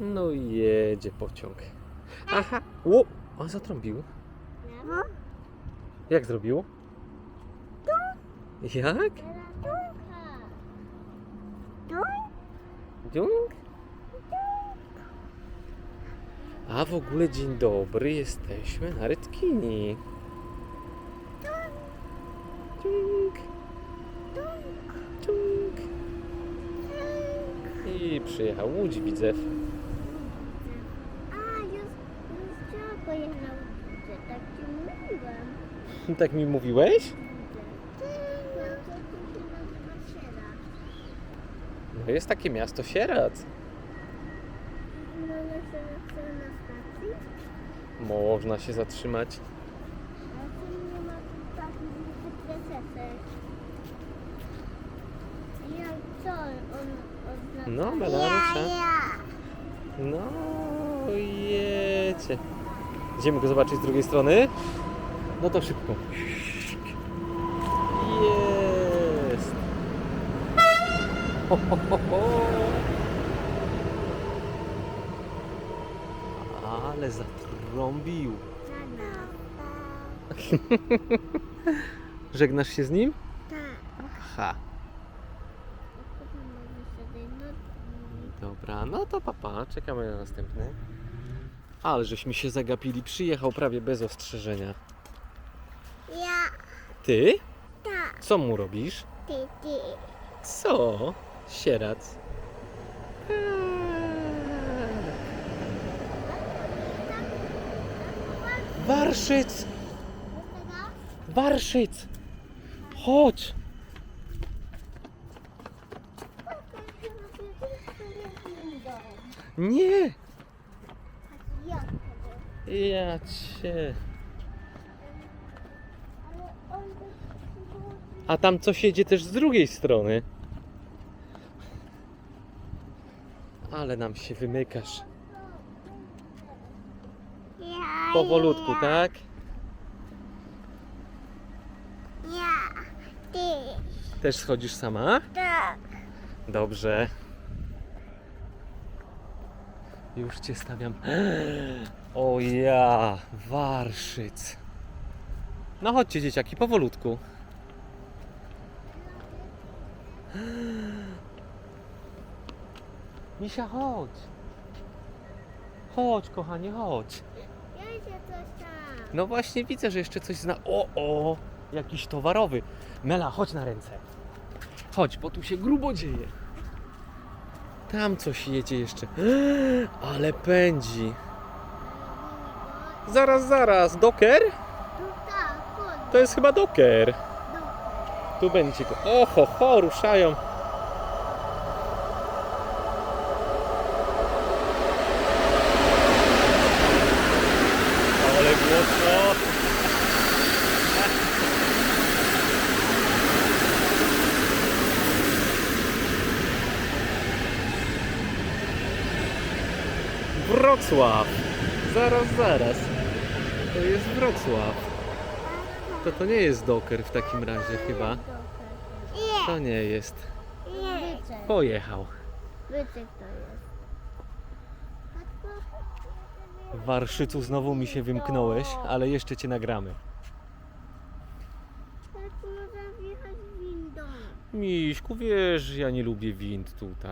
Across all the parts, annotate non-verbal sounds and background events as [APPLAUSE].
No i jedzie pociąg. Aha! Ło! On zatrąbił. No. Jak zrobił? Jak? Dunk? A w ogóle dzień dobry, jesteśmy na Rytkini. I przyjechał Łódź, widzę. Tak ci mówiłem. Tak mi mówiłeś? No. No jest takie miasto Sieradz. My się chcemy na stacji, Można się zatrzymać. oznacza? No, Belarusza. No, jecie. Idziemy go zobaczyć z drugiej strony? No to szybko. Jest. Ho, ho. Ale zatrąbił. Żegnasz się z nim? Tak. Ha. Dobra, no to papa, czekamy na następny. Ale żeśmy się zagapili, przyjechał prawie bez ostrzeżenia. Ja, Ty? tak, Co mu robisz? ty, ty. Co? Sierac. Warszyc! Warszyc! Chodź! Nie! Ja cię. A tam coś jedzie też z drugiej strony. Ale nam się wymykasz. Powolutku, tak? Ja, ty, Też schodzisz sama? tak. Dobrze. Już cię stawiam. [GASPS] O ja, Warszyc. No chodźcie dzieciaki, powolutku. [GASPS] Misia, chodź. Chodź, kochanie, chodź. Jedzie coś tam. No właśnie widzę, że jeszcze coś zna. O, o, jakiś towarowy. Mela, chodź na ręce. Chodź, bo tu się grubo dzieje. Tam coś jedzie jeszcze. [GASPS] Ale pędzi. Zaraz, zaraz. Doker? To jest chyba doker. do- Tu będzie. Oho, ho, ruszają. Ale głośno. Wrocław. Zaraz, zaraz. To jest Wrocław. To to nie jest doker w takim razie chyba. Nie, To nie jest. nie. Wyczek. Pojechał. Wyczek to jest. Warszycu znowu mi się wymknąłeś, ale jeszcze cię nagramy. Tak można wjechać windą. Miśku, wiesz, ja nie lubię wind tutaj.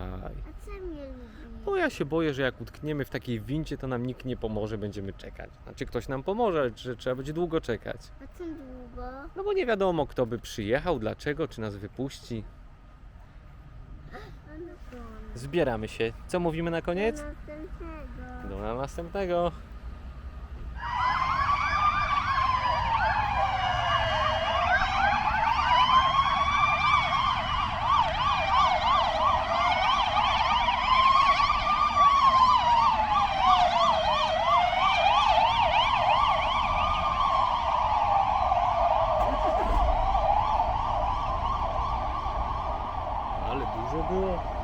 A co mnie lubi? Bo ja się boję, że jak utkniemy w takiej windzie, to nam nikt nie pomoże, będziemy czekać. Znaczy ktoś nam pomoże, ale że trzeba będzie długo czekać. A co długo? No bo nie wiadomo, kto by przyjechał, dlaczego, czy nas wypuści. Zbieramy się. Co mówimy na koniec? Do następnego. Do następnego. 多。